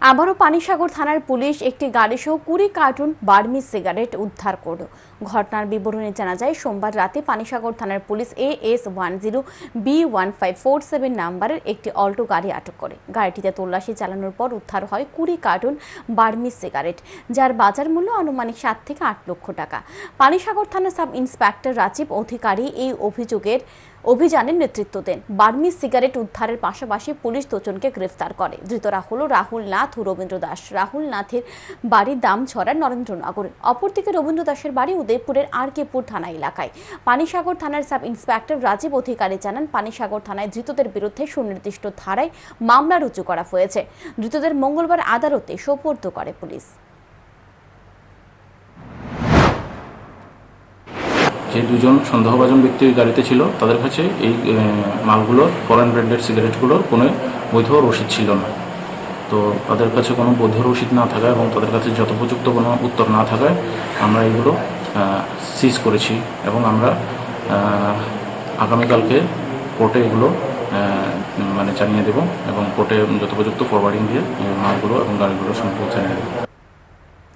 আবারও পানিসাগর থানার পুলিশ একটি গাড়িসহ কুড়ি কার্টুন বার্মি সিগারেট উদ্ধার করল। ঘটনার বিবরণে জানা যায়, সোমবার রাতে পানিসাগর থানার police A S one zero B one five four seven নাম্বারের একটি অল্টো গাড়ি আটক করে। গাড়িটিতে তল্লাশি চালানোর পর উদ্ধার হয় কুড়ি কার্টুন বার্মি সিগারেট, যার বাজার মূল্য আনুমানিক সাত থেকে আট লক্ষ টাকা। পানিসাগর থানার সাব ইন্সপেক্টর রাজীব অধিকারী এই অভিযোগের অভিযানের নেতৃত্ব দেন। বার্মি সিগারেট উদ্ধারের পাশাপাশি পুলিশ দুজনকে গ্রেফতার করে। ধৃতরা হলো রাহুল নাথ ও রবীন্দ্র দাস। রাহুল নাথের বাড়ি দামছড়ার নরেন্দ্রনগরে। অপরদিকে রবীন্দ্র দাসের বাড়ি উদয়পুরের আর কেপুর থানা এলাকায়। পানিসাগর থানার সাব ইন্সপেক্টর রাজীব অধিকারী জানান, পানিসাগর থানায় ধৃতদের বিরুদ্ধে সুনির্দিষ্ট ধারায় মামলা রুজু করা হয়েছে। ধৃতদের মঙ্গলবার আদালতে সোপর্দ করে পুলিশ। যে দুজন সন্দেহভাজন ব্যক্তি ওই গাড়িতে ছিল, তাদের কাছে এই মালগুলোর ফরেন ব্র্যান্ডেড সিগারেটগুলোর কোনো বৈধ রসিদ ছিল না। তো তাদের কাছে কোনো বৈধ রসিদ না থাকায় এবং তাদের কাছে যথোপযুক্ত কোনো উত্তর না থাকায় আমরা এগুলো সিজ করেছি এবং আমরা আগামীকালকে কোর্টে এগুলো মানে জানিয়ে দেব এবং কোর্টে যথোপযুক্ত ফরওয়ার্ডিং দিয়ে মালগুলো এবং গাড়িগুলো সম্পর্কে জানিয়ে দেবো।